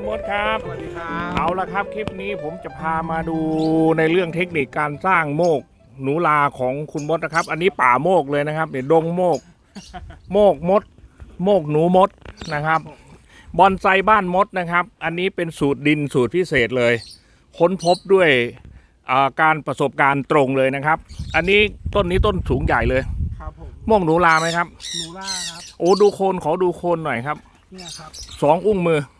คุณมดครับ สวัสดีครับ เอาละครับ คลิปนี้ผมจะพามาดูในเรื่องเทคนิคการสร้างโมกหนูลาของคุณมดนะครับ อันนี้ป่าโมกเลยนะครับเดี๋ยวดงโมก โมกมด โมกหนูมดนะครับ บอนไซบ้านมดนะครับ อันนี้เป็นสูตรดินสูตรพิเศษเลย ค้นพบด้วยอ่าการประสบการณ์ตรงเลยนะครับ อันนี้ต้นนี้ต้นสูงใหญ่เลย ครับผมโมกหนูลาไหมครับนูล่าครับ โอ้ดูโคนขอดูโคนหน่อยครับ เนี่ยครับ สองอุ้งมือครับ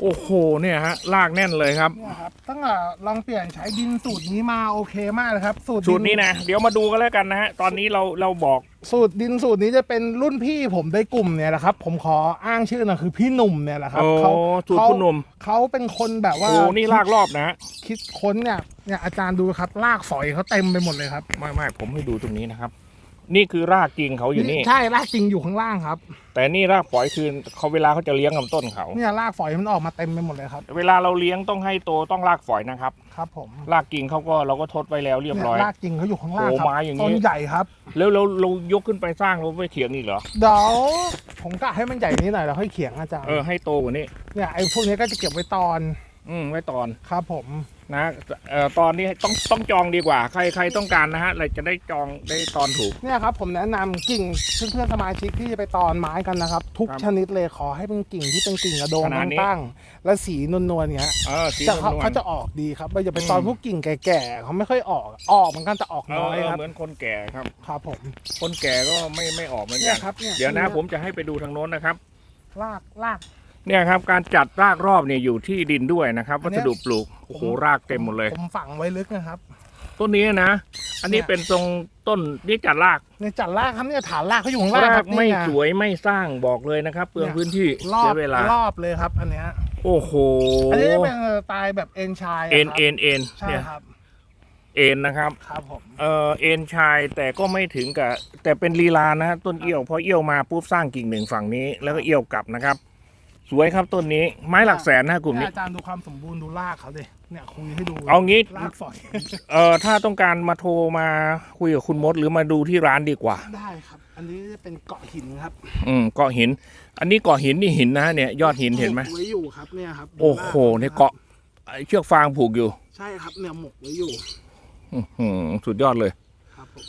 โอ้โหเนี่ยฮะลากแน่นเลยครับเนี่ยครับตั้งแต่ลองเปลี่ยนใช้ดินสูตรนี้มาโอเคมากเลยครับ สูตรดิสูตรนี้นะเดี๋ยวมาดูกันแล้วกันนะฮะตอนนี้เราเราบอกสูตรดินสูตรนี้จะเป็นรุ่นพี่ผมในกลุ่มเนี่ยแหละครับ ผมขออ้างชื่อหนะคือพี่หนุ่มเนี่ยแหละครับโอ้เขาสูตรคุณหนุ่มเขาเป็นคนแบบว่าโอ้นี่ลากรอบนะฮะคิดค้นเนี่ยเนี่ยอาจารย์ดูครับลากฝอยเขาเต็มไปหมดเลยครับไม่ไม่ผมให้ดูตรงนี้นะครับ นี่คือรากจริงเขาอยู่นี่ ใช่ลากจริงอยู่ข้างล่างครับ แต่นี่รากฝอยคือเขาเวลาเขาจะเลี้ยงลำต้นเขา เนี่ยลากฝอยมันออกมาเต็มไปหมดเลยครับ เวลาเราเลี้ยงต้องให้โตต้องรากฝอยนะครับ ครับผม รากกิ่งเขาก็เราก็ทดไว้แล้วเรียบร้อยเนี่ยลากจริงเขาอยู่ข้างล่างโอ้ครับไม้อย่างนี้ ต้นใหญ่ครับ แล้วเราเรายกขึ้นไปสร้างเราไม่เถียงอีกเหรอ เดี๋ยวผมกะให้มันใหญ่นี้หน่อยแล้วค่อยเขียงอาจารย์ เออให้โตกว่านี้ เนี่ยไอ้พวกนี้ก็จะเก็บไว้ตอน อืมไว้ตอนครับผมนะเอ่อตอนนี้ต้องต้องจองดีกว่า ใครใครต้องการนะฮะเราจะได้จองได้ตอนถูก เนี่ยครับผมแนะนำกิ่งเพื่อนๆสมาชิกที่จะไปตอนไม้กันนะครับ ทุกครับชนิดเลยขอให้เป็นกิ่งที่เป็นกิ่งกระโดงขนาดนี้ ตั้งๆและสีนวลๆเงี้ยเออสีจะเขานวลๆเขาจะออกดีครับไม่อย่าไปอืมตอนพวกกิ่งแก่ๆเขาไม่ค่อยออกออกเหมือนกันแต่ออกเอน้อยอครับเหมือนคนแก่ครับ ครับผม คนแก่ก็ไม่ไม่ออกเหมือนเนี่กัยนครับเนี่ยเดี๋ยวนะผมจะให้ไปดูทางโน้นนะครับ ลากลาก เนี่ยครับการจัดรากรอบเนี่ยอยู่ที่ดินด้วยนะครับอัวันเนี้สยดุปลูกโอ้โหรากเต็มหมดเลย ผมฝังไว้ลึกนะครับ ต้นนี้นะ อันนี้เนี่ยเป็นทรงต้นนี่จัดรากเนี่ยจัดลากครับเนี่ยฐานลากเขาอยู่ข้างล่างราคกรับไม่นี่งสวยไม่สร้างบอกเลยนะครับ เปลืองเนี่ยพื้นที่รอเสีบยเวลารอบเลยครับ อันเนี้ยโอ้โหอันนี้จะเป็นสไตล์แบบเอ็นชายะเอ็นครับเอ็นเอ็นใช่เนี่ยครับเอ็นนะครับครับผมเออเอ็นชายแต่ก็ไม่ถึงกับแต่เป็นลีลานะฮะต้นเอี้ยวพอเอี้ยวมาปุ๊บสร้างกิ่งหนึ่งฝั่งนี้ แล้วก็เอี้ยวกลับนะครับ สวยครับต้นนี้ไม้หลักแสนนะกลุ่มนี้ อาจารย์ดูความสมบูรณ์ดูรากเขาดิเนี่ยคุยให้ดูเอางี้ รากฝอยเออถ้าต้องการมาโทรมาคุยกับคุณมดหรือมาดูที่ร้านดีกว่า ได้ครับ อันนี้เป็นเกาะหินครับ อืมเกาะหิน อันนี้เกาะหินนี่หินนะเนี่ยยอดหินเห็นไหมกไว้อยู่ครับเนี่ยครับโอ้โหเนี่ยเกาะไอ้เชือกฟางผูกอยู่ใช่ครับเนี่ยหมกไว้อยู่อื้อหือสุดยอดเลยครับผม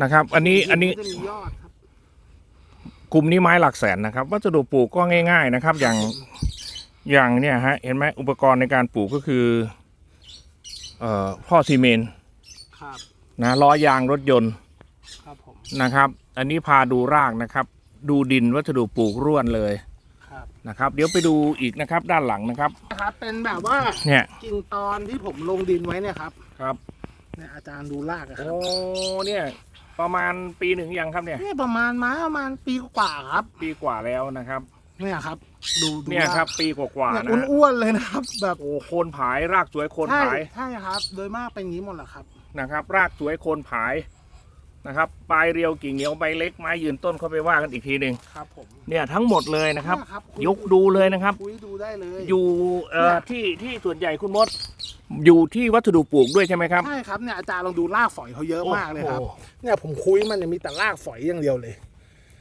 นะครับ อันนี้อันนี้จะมียอดครับ กลุ่มนี้ไม้หลักแสนนะครับ วัสดุปลูกก็ง่าย ๆนะครับ อย่างอย่างเนี่ยฮะเห็นไหมอุปกรณ์ในการปลูกก็คือเอ่อพ่อซีเมนต์ครับนะล้อยางรถยนต์ครับผมนะครับ อันนี้พาดูรากนะครับ ดูดินวัสดุปลูกร่วนเลยครับนะครับ เดี๋ยวไปดูอีกนะครับ ด้านหลังนะครับ นะครับ เป็นแบบว่าเนี่ยกิ่งตอนที่ผมลงดินไว้เนี่ยครับครับเนี่ยอาจารย์ดูรากอะคโอ้รับเนี่ย ประมาณปีหนึ่งยังครับเนี่ยเนี่ยประมาณไม้ประมาณปีกว่าครับ ปีกว่าแล้วนะครับ เนี่ยครับ ดูดูเนี่ยครับ ปีกว่าๆเนี่ยนะฮะอ้วนๆเลยนะครับ แบบโอ้โคนผายรากสวยโคนใช่ผายใช่ครับ โดยมากเป็นอย่างนี้หมดแหละครับ นะครับ รากสวยโคนผายนะครับปลายเรียวกิ่งเหนียวใบเล็กไม้ยืนต้นเข้าไปว่ากันอีกทีหนึ่งครับผม เนี่ยทั้งหมดเลยนะครับ เนี่ยครับ ยกดูเลยนะครับ คุยดูได้เลยอยู่เอ่อเนี่ยที่ที่ส่วนใหญ่คุณมด อยู่ที่วัสดุปลูกด้วยใช่ไหมครับ ใช่ครับเนี่ยอาจารย์ลองดูรากฝอยเขาเยอะมากเลยครับ โอ้โห เนี่ยผมคุยมันเนี่ยมีแต่รากฝอยอย่างเดียวเลย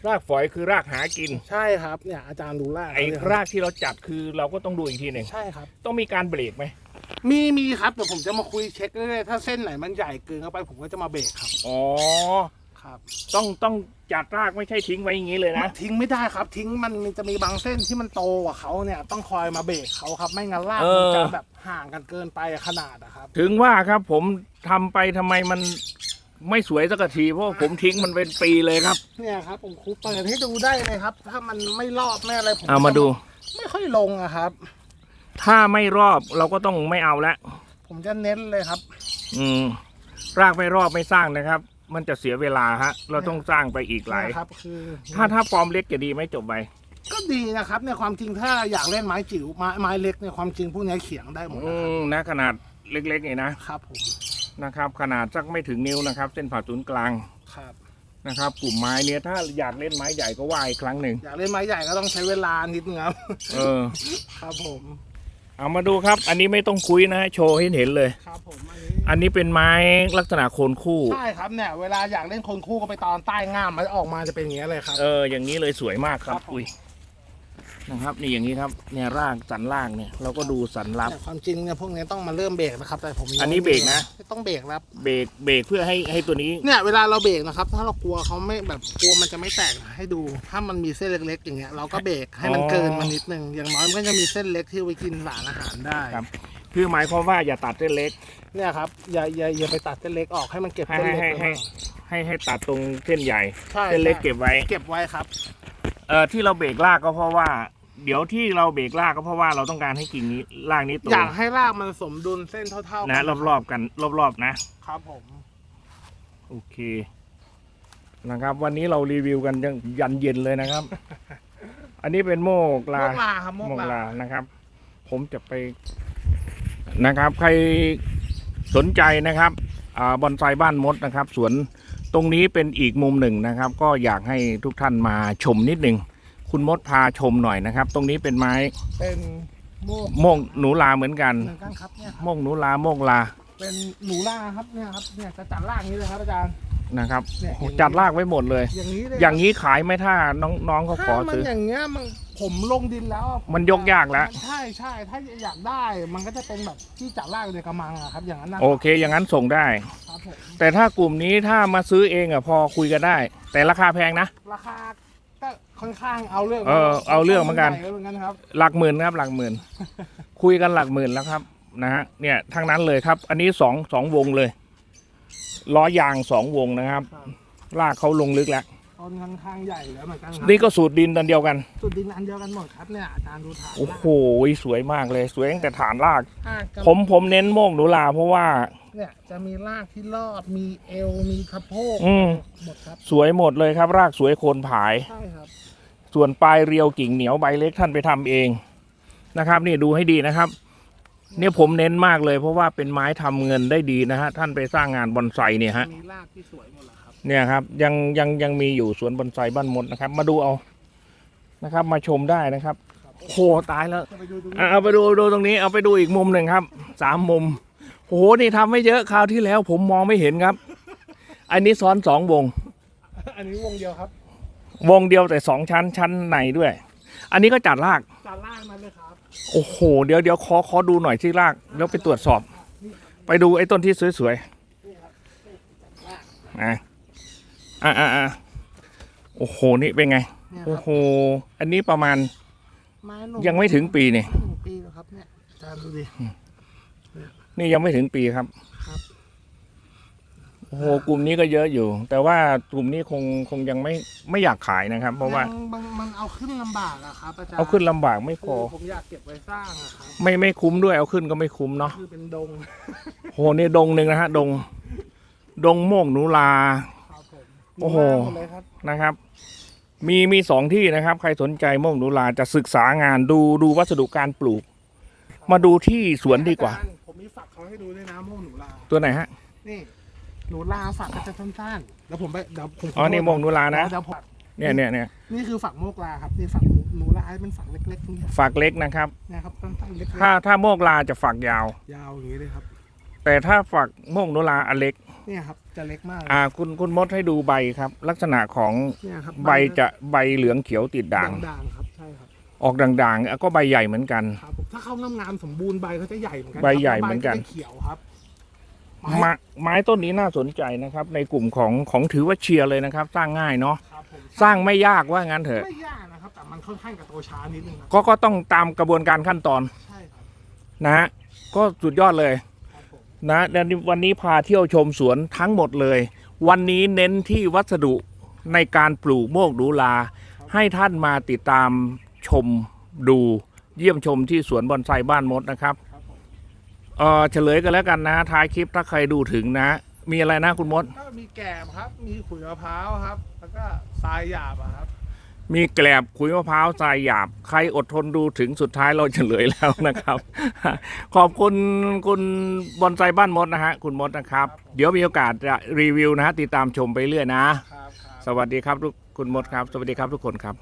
รากฝอยคือรากหากิน ใช่ครับเนี่ยอาจารย์ดูรากไอ้เขาเนี่ยครับรากที่เราจัดคือเราก็ต้องดูอีกทีหนึ่งใช่ครับ ต้องมีการเบรกไหมมีมีครับเดี๋ยวผมจะมาคุยเช็คเรื่อยๆถ้าเส้นไหนมันใหญ่เกินเข้าไปผมก็จะมาเบรกครับ อ๋อ ครับต้องต้องจัดรากไม่ใช่ทิ้งไว้อย่างนี้เลยนะ ทิ้งไม่ได้ครับ ทิ้งมันจะมีบางเส้นที่มันโตกว่าเขาเนี่ยต้องคอยมาเบรกเขาครับ ไม่งั้นรากเออ มันจะแบบห่างกันเกินไปขนาดนะครับ ถึงว่าครับผมทำไปทำไมมันไม่สวยสักทีเพราะว่าผมทิ้งมันเป็นปีเลยครับเนี่ยครับผมคุเปิดให้ดูได้เลยครับ ถ้ามันไม่รอบไม่อะไรผมเอามาดู ไม่ค่อยลงอะครับ ถ้าไม่รอบเราก็ต้องไม่เอาละผมจะเน้นเลยครับ อืม รากไม่รอบไม่สร้างนะครับ มันจะเสียเวลาฮะ เราต้องสร้างไปอีกหลาย นะครับ คือ ถ้าถ้าฟอร์มเล็กจะดีไหมจบไปก็ดีนะครับเนี่ยความจริงถ้าอยากเล่นไม้จิ๋วไม้ไม้เล็กเนี่ยความจริงพวกนี้เขียงได้หมดอืนะครับมนะขนาดเล็กๆนี่นะครับผมนะครับ ขนาดสักไม่ถึงนิ้วนะครับ เส้นผ่าศูนย์กลางครับ นะครับ กลุ่มไม้เนี้ยถ้าอยากเล่นไม้ใหญ่ก็ว่าอีกครั้งหนึ่งอยากเล่นไม้ใหญ่ก็ต้องใช้เวลานิดนึงครับ เออ ครับผม เอามาดูครับ อันนี้ไม่ต้องคุยนะ โชว์ให้เห็นเลย ครับผมอันนี้อันนี้เป็นไม้ลักษณะโคนคู่ ใช่ครับเนี่ยเวลาอยากเล่นคนคู่ก็ไปตอนใต้ง่ามมันออกมาจะเป็นอย่างเงี้ยเลยครับ เออ อย่างนี้เลยสวยมากครับครับผม อุ้ย นะครับนี่อย่างนี้ครับเนี่ยรากสันรากเนี่ยเราก็ดูสันลับ แต่ความจริงเนี่ยพวกนี้ต้องมาเริ่มเบรกนะครับ แต่ผมยังอันนี้เบรกนะ ไม่ต้องเบรกครับเบรกเบรกเพื่อให้ให้ตัวนี้ เนี่ยเวลาเราเบรกนะครับ ถ้าเรากลัวเขาไม่แบบกลัวมันจะไม่แตกนะให้ดูถ้ามันมีเส้นเล็กๆ อย่างเงี้ยเราก็เบรกให้มันอ๋อเกินมานิดนึงอย่างน้อยมันก็จะมีเส้นเล็กที่ไว้กินสารอาหารได้ครับ คือหมายความว่าอย่าตัดเส้นเล็ก เนี่ยครับอย่าอย่าอย่าไปตัดเส้นเล็กออกให้มันเก็บให้เส้นให้เล็กให้ไว้ให้ให้ให้ตัดตรงเส้นใหญ่ใช่เส้นเล็กใช่เก็บไว้ เก็บไว้ครับ เอ่อที่เราเบรกรากก็เพราะว่า เดี๋ยวที่เราเบรกรากก็เพราะว่าเราต้องการให้กิ่งนี้รากนี้โตอยากให้รากมันสมดุลเส้นเท่าๆกันะรอบๆกัน รอบๆนะ ครับผม โอเคนะครับ วันนี้เรารีวิวกันยังยันเย็นเลยนะครับ อันนี้เป็นโมกโมลากลาครับโมโมกกลาลานะครับ ผมจะไปนะครับ ใครสนใจนะครับอ่าบอนไซบ้านมดนะครับ สวนตรงนี้เป็นอีกมุมหนึ่งนะครับ ก็อยากให้ทุกท่านมาชมนิดหนึ่ง คุณมดพาชมหน่อยนะครับ ตรงนี้เป็นไม้เป็นโมกโมกหนูลาเหมือนกัน เหมือนกันครับเนี่ยครับโมกหนูลาโมกลาเป็นหนูล่าครับเนี่ยครับเนี่ยจะจัดล่างนี้เลยครับอาจารย์ นะครับเนี่ย โอ้โหจัดลากไว้หมดเลย อย่างนี้เลยอย่างนี้ขายไหมถ้าน้องน้องเขาขถ้าอมันซื้อ อย่างเงี้ยมันผมลงดินแล้วอะมันยกยากแล้ว ใช่ใช่ถ้าอยากได้มันก็จะเป็นแบบที่จัดล่างในกระมังอะครับ อย่างนั้นนะโอเค อย่างนั้นส่งได้ ครับผมแต่ถ้ากลุ่มนี้ถ้ามาซื้อเองอะพอคุยกันได้ แต่ราคาแพงนะ ราคาก็ ค่อนข้างเอาเรื่องเออเอาเรื่องเหมือนกันใญ่เหมือนกันครับหลักหมื่นครับหลักหมื่น คุยกันหลักหมื่นแล้วครับนะฮะเนี่ยทั้งนั้นเลยครับ อันนี้สองสองวงเลยล้อยางสองวงนะครับครับลากเขาลงลึกแล้วต้นค่อนข้างใหญ่แล้วเหมือนกันครับนี่ก็สูตรดินตันเดียวกันสุดดินอันเดียวกันหมดครับเนี่ยอาจารย์ดูฐานโอ้โหสวยมากเลย สวยตั้งแต่ฐานลากรากกับผมผมเน้นโมกหนูลาเพราะว่า เนี่ยจะมีรากที่รอดมีเอวมีสะโพกอืมหมดครับ สวยหมดเลยครับ รากสวยโคนผายใช่ครับ ส่วนปลายเรียวกิ่งเหนียวใบเล็กท่านไปทำเองนะครับ นี่ดูให้ดีนะครับ เนี่ยผมเน้นมากเลยเพราะว่าเป็นไม้ทำเงินได้ดีนะฮะท่านไปสร้างงานบอนไซเนี่ยฮะมีรากที่สวยหมดแล้วครับเนี่ยครับยังยังยังมีอยู่สวนบอนไซบ้านมดนะครับ มาดูเอานะครับ มาชมได้นะครับโหตายแล้วจะไปดูตรงอะนี้เอาไปดูดูตรงนี้ เอาไปดูอีกมุมหนึ่งครับสามมุมโอ้โหนี่ทำไม่เยอะคราวที่แล้ว ผมมองไม่เห็นครับ อันนี้ซ้อนสองวง อันนี้วงเดียวครับ วงเดียวแต่สองชั้นชั้นในด้วย อันนี้ก็จัดลาก จานล่างนั้นเลยครับโอ้โห เดี๋ยวเดี๋ยวขอขอดูหน่อยที่ราก แล้วไปตรวจสอบ ไปดูไอ้ต้นที่สวยๆอะอะอะอะโอ้โห นี่เป็นไง เนี่ยคโอ้รับโห อันนี้ประมาณไม้หนุ่ยังไม่ถึงปีนี่ไม่ถึงปีแล้วครับเนี่ยอาจารย์ดูดินี่ยังไม่ถึงปีครับครับโอ้โหกลุ่มนี้ก็เยอะอยู่ แต่ว่ากลุ่มนี้คงคงยังไม่ไม่อยากขายนะครับ เพราะว่ายังมันมันเอาขึ้นลำบากอะครับอาจารย์เอาขึ้นลำบากไม่พคืออผมอยากเก็บไว้สร้างอะครับไม่ไม่คุ้มด้วยเอาขึ้นก็ไม่คุ้มเนาะคือเป็นดงโหนี่ดงหนึ่งนะฮะดง ดงโมกหนูลา ครับผมโอ้โห มีมากมดเลยครับนะครับ มีมีสองที่นะครับ ใครสนใจโมกหนูลาจะศึกษางานดูดูวัสดุการปลูก มาดูที่สวนดีกว่า อจรย์ผมมีฝักเขาให้ดูด้วยนะโม่หนูลาตัวไหนฮะ นี่ หนูลาฝักก็จะสั้นๆแล้วผมไปเดี๋ยวผมอ๋อนี่โมกหนูลานะ เดี๋ยวผมเนี่ยเนี่ยเนี่ยนี่คือฝักโมกลาครับนี่ฝักหนูหนูลาเป็นฝักเล็กๆนี่ฝักเล็กนะครับ นะครับสั้นๆเล็กถ้าถ้าโมกลาจะฝักยาว ๆยาวอย่างนี้เลยครับ แต่ถ้าฝักโมกหนูลาอันเล็ก เนี่ยครับ จะเล็กมากเลยอ่าคุณคุณมดให้ดูใบครับ ลักษณะของเนี่ยครับใบจะใบเหลืองเขียวติดด่าง ด่างๆครับใช่ครับออกด่างๆอะก็ใบใหญ่เหมือนกัน ครับผมถ้าเข้างามงามๆสมบูรณ์ใบเขาจะใหญ่เหมือนกันใบใหญ่เหมือนกัน ใบจะเขียวครับ ไม้ไม้ต้นนี้น่าสนใจนะครับ ในกลุ่มของของถือว่าเชียร์เลยนะครับ สร้างง่ายเนาะครับผมสร้างไม่ยากว่างั้นเถอะ ไม่ยากนะครับ แต่มันค่อนข้างกับโตช้านิดนึงครับก็ก็ต้องตามกระบวนการขั้นตอนใช่ครับนะฮะก็สุดยอดเลยครับผมนะแล้ววันนี้พาเที่ยวชมสวนทั้งหมดเลย วันนี้เน้นที่วัสดุในการปลูกโมกดูลา ให้ท่านมาติดตามชมดู เยี่ยมชมที่สวนบอนไซบ้านมดนะครับครับผม เออเฉลยกันแล้วกันนะท้ายคลิปถ้าใครดูถึงนะ มีอะไรนะคุณมด ก็มีแกบครับ มีขุยมะพร้าวครับ แล้วก็ทรายหยาบอะครับ มีแกลบขุยมะพร้าวทรายหยาบ ใครอดทนดูถึงสุดท้ายเราเฉลยแล้วนะครับ ขอบคุณคุณบอนไซบ้านมดนะฮะคุณมดนะครับ เดี๋ยวมีโอกาสจะรีวิวนะฮะติดตามชมไปเรื่อยนะ ครับครับ สวัสดีครับทุกคุณมดครับ สวัสดีครับทุกคนครับ